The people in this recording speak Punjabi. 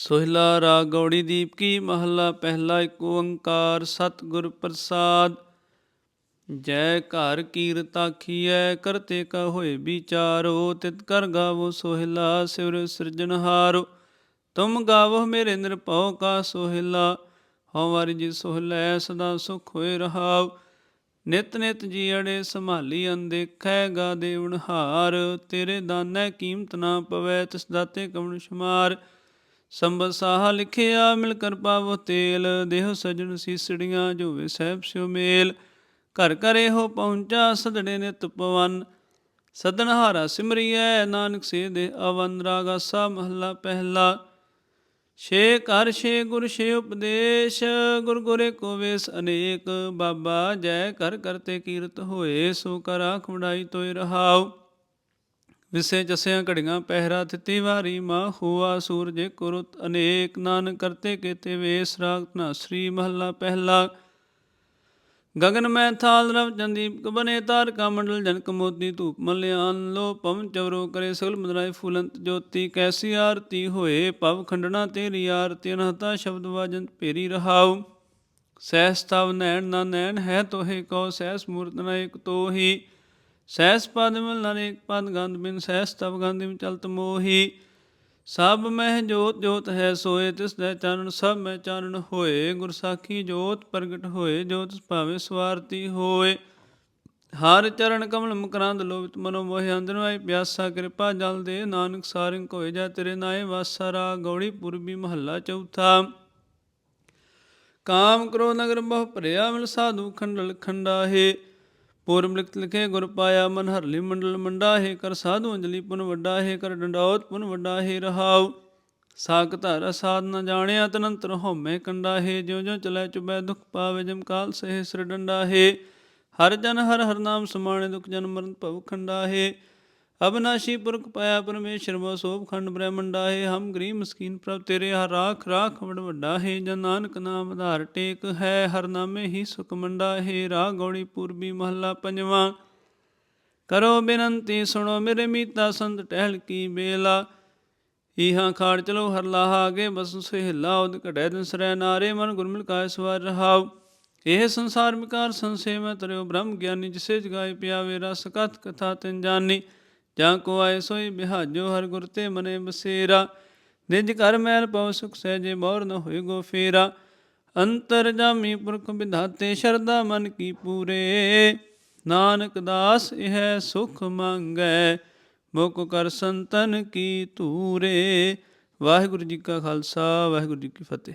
ਸੋਹਿਲਾ ਰਾਗ ਗੌੜੀ ਦੀਪ ਕੀ ਮਹੱਲਾ, ਪਹਿਲਾ ਏਕ ਓੰਕਾਰ ਸਤਿਗੁਰ ਪ੍ਰਸਾਦ। ਜੈ ਘਰ ਕੀਰਤ ਆਖੀਐ, ਕਰਤੇ ਕਾ ਹੋਏ ਵਿਚਾਰੋ, ਤਿਤ ਕਰ ਗਾਵੋ ਸੋਹਿਲਾ ਸਿਵਰ ਸਿਰਜਣਹਾਰੋ ਤੁਮ ਗਾਵੋ ਮੇਰੇ ਨਿਰਭਉ ਕਾ ਸੋਹਿਲਾ, ਹਉ ਵਾਰੀ ਜੀ ਸੋਹਿਲੈ ਸਦਾ ਸੁਖ ਹੋਏ ਰਹਾਉ। ਨਿਤ ਨਿਤ ਜੀਅੜੇ ਸੰਭਾਲੀ ਅਨਦੇਖੈ ਗਾ ਦੇਵਨਹਾਰ ਤੇਰੇ ਦਾਨੈ ਕੀਮਤ ਨਾ ਪਵੈ, ਤਿਸ ਦਾਤੇ ਕਵਣ ਸ਼ਮਾਰ। ਸੰਬਤ ਸਾਹ ਲਿਖਿਆ, ਮਿਲ ਕਰ ਪਾਵੋ ਤੇਲ, ਦੇਹ ਸਜਣ ਸੀਸੜੀਆਂ, ਜੋ ਸਹਿਬ ਸਿਉ ਮੇਲ। ਘਰ ਘਰੇ ਹੋ ਪਹੁੰਚਾ ਸਦੜੇ ਨੇ ਪਵਨ। ਸਦਨ ਹਾਰਾ ਸਿਮਰਿਐ, ਨਾਨਕ ਸੇ ਦੇ ਅਵਨ ਰਾਗਾਸਾ ਮਹੱਲਾ ਪਹਿਲਾ। ਛੇ ਕਰ ਛੇ ਗੁਰ, ਛੇ ਉਪਦੇਸ਼, ਗੁਰ ਗੁਰੇ ਕੋ ਵੇਸ ਅਨੇਕ। ਬਾਬਾ ਜੈ ਕਰ ਕਰਤੇ ਕੀਰਤ ਹੋਏ, ਸੋ ਕਰ ਆਖ ਤੋਇ ਰਹਾਉ। ਵਿਸੇ ਜਸਿਆਂ ਘੜੀਆਂ ਪਹਿਰਾ ਤਿਤੀ ਵਾਰੀ, ਮਾ ਹੁਆ ਸੂਰਜ ਕੁਰਤ, ਅਨੇਕ ਨਾਨ ਕਰਤੇ ਕੇਤੇ ਵੇਸ ਰਾਗ ਸ੍ਰੀ ਮਹੱਲਾ ਪਹਿਲਾ। ਗਗਨ ਮੈਂ ਥਾਲ ਰਵ ਚੰਦੀਪ ਬਨੇ ਤਾਰ ਮੰਡਲ ਜਨਕ ਮੋਤੀ ਧੂਪ ਮਲਿਆਨ ਲੋ ਪਵਨ ਚਵਰੋ ਕਰੇ ਸਗਲ ਮਦਰਾਏ ਫੁਲੰਤ ਜੋਤੀ, ਕੈਸੀ ਆਰਤੀ ਹੋਏ ਪਵ ਖੰਡਣਾ ਤੇਰੀ ਆਰਤੀ, ਅਨਹਤਾ ਸ਼ਬਦ ਵਾਜੰਤ ਭੇਰੀ ਰਹਾਉ। ਸਹਿਸ ਤਵ ਨੈਣ ਨਾ ਨੈਣ ਹੈ ਤੋਹੇ ਕੋ ਸਹਿਸ ਮੂਰਤ ਨ ਇਕ ਤੋਹੀ। ਸਹਿਸ ਪਦ ਮਿਲ ਨਰੇਕ ਪਦ ਗੰਧ ਬਿਨ ਸਹਿਸ ਤਵ ਗੰਧਿਮ ਚਲਤ ਮੋਹੀ। ਸਭ ਮਹਿ ਜੋਤ ਜੋਤ ਹੈ ਸੋਏ, ਤਿਸ ਦੇ ਚਰਨ ਸਭ ਮਹਿ ਚਰਨ ਹੋਏ। ਗੁਰ ਸਾਖੀ ਜੋਤ ਪ੍ਰਗਟ ਹੋਏ, ਜੋਤ ਭਾਵੇ ਸਵਾਰਤੀ ਹੋਏ। ਹਰ ਚਰਨ ਕਮਲ ਮਕਰੰਦ ਲੋਭਿਤ ਮਨੋ ਮੋਹਿ ਅੰਦਰੋਂ ਆਈ ਪਿਆਸਾ ਕਿਰਪਾ ਜਲ ਦੇ, ਨਾਨਕ ਸਾਰਿੰ ਕੋਇ ਜਾ ਤੇਰੇ ਨਾਏ ਵਾਸਰਾ ਗੌੜੀ ਪੁਰਬੀ ਮਹੱਲਾ ਚੌਥਾ। ਕਾਮ ਕਰੋ ਨਗਰ ਬਹੁ ਭਰਿਆ, ਮਿਲ ਸਾਧੂ ਖੰਡਲ ਖੰਡਾਹੇ। ਪੂਰਮ ਲਿਖਤ ਲਿਖੇ, ਗੁਰ ਪਾਇਆ ਮਨ ਹਰਲੀ ਮੰਡਲ ਮੰਡਾ ਹੈ ਕਰ ਸਾਧੂ ਅੰਜਲੀ ਪੁਨ ਵੱਡਾ ਹੈ ਕਰ ਡੰਡੌਤ ਪੁਨ ਵੱਡਾ ਹੈ ਰਹਾਉ। ਸਾਖ ਧਰ ਸਾਧ ਨ ਜਾਣਿਆ, ਤਨੰਤਰ ਹਉਮੈ ਕੰਡਾ ਹੈ ਜਿਉ ਜਿਉ ਚਲੈ ਚੁਬੈ ਦੁਖ ਪਾਵੇ, ਜਮ ਕਾਲ ਸਹਿ ਸਿਰ ਡੰਡਾ ਹੈ ਹਰ ਜਨ ਹਰ ਹਰ ਨਾਮ ਸਮਾਣੇ, ਦੁਖ ਜਨ ਮਰਨ ਭਵ ਖੰਡਾ ਹੈ ਅਬਨਾਸ਼ੀ ਪੁਰਖ ਪਾਇਆ ਪਰਮੇਸ਼ਰ ਬੋ ਸੋਭ ਖੰਡ ਬ੍ਰਹਮੰਡਾ ਹੈ ਹਮ ਗਰੀਬ ਮਸਕੀਨ ਪ੍ਰਭ ਤੇਰੇ ਹਰ ਰਾਖ ਰਾਖ ਵਡ ਵੱਡਾ ਹੈ, ਜਨ ਨਾਨਕ ਨਾਮ ਆਧਾਰ ਟੇਕ ਹੈ, ਹਰ ਨਾਮੇ ਹੀ ਸੁਖ ਮੰਡਾ ਹੈ, ਰਾਗ ਗੌੜੀ ਪੂਰਬੀ ਮਹੱਲਾ ਪੰਜਵਾਂ। ਕਰੋ ਬੇਨੰਤੀ, ਸੁਣੋ ਮੇਰੇ ਮੀਤਾ ਸੰਤ ਟਹਿਲ ਕੀ ਬੇਲਾ। ਇਹਾਂ ਖਾੜ ਚਲੋ ਹਰ ਲਾਹਾ ਆਗੇ, ਬਸ ਸਹਿਲਾ ਉਦ ਘੜੈ ਦਿਨ ਸਰੈ ਨਾਰੇ, ਮਨ ਗੁਰਮਿਲ ਕਾਇ ਸਵਾਰ ਰਹਾਉ। ਇਹ ਸੰਸਾਰ ਵਿਕਾਰ ਸੰਸੇ ਮੈਂ ਤਰਿਓ ਬ੍ਰਹਮ ਗਿਆਨੀ, ਜਿਸੇ ਜਗਾਏ ਪਿਆਵੇ ਰਸ ਕਥ ਕਥਾ ਤਿਨ ਜਾਨੀ। ਜਾਂ ਕੋ ਆਏ ਸੋਈ ਬਿਹਾਜੋ ਹਰ ਗੁਰ ਤੇ ਮਨੇ ਬਸੇਰਾ। ਨਿਜ ਘਰ ਮੈਲ ਪਉ ਸੁਖ ਸਹਿਜੇ ਮੋਰ ਨ ਹੋਏ ਗੋ ਫੇਰਾ। ਅੰਤਰ ਜਾਮੀ ਪੁਰਖ ਵਿਧਾਤੇ ਸ਼ਰਦਾ ਮਨ ਕੀ ਪੂਰੇ। ਨਾਨਕ ਦਾਸ ਇਹ ਸੁਖ ਮੰਗੈ, ਮੁਖ ਕਰ ਸੰਤਨ ਕੀ ਧੂਰੇ। ਵਾਹਿਗੁਰੂ ਜੀ ਕਾ ਖਾਲਸਾ, ਵਾਹਿਗੁਰੂ ਜੀ ਕੀ ਫਤਿਹ।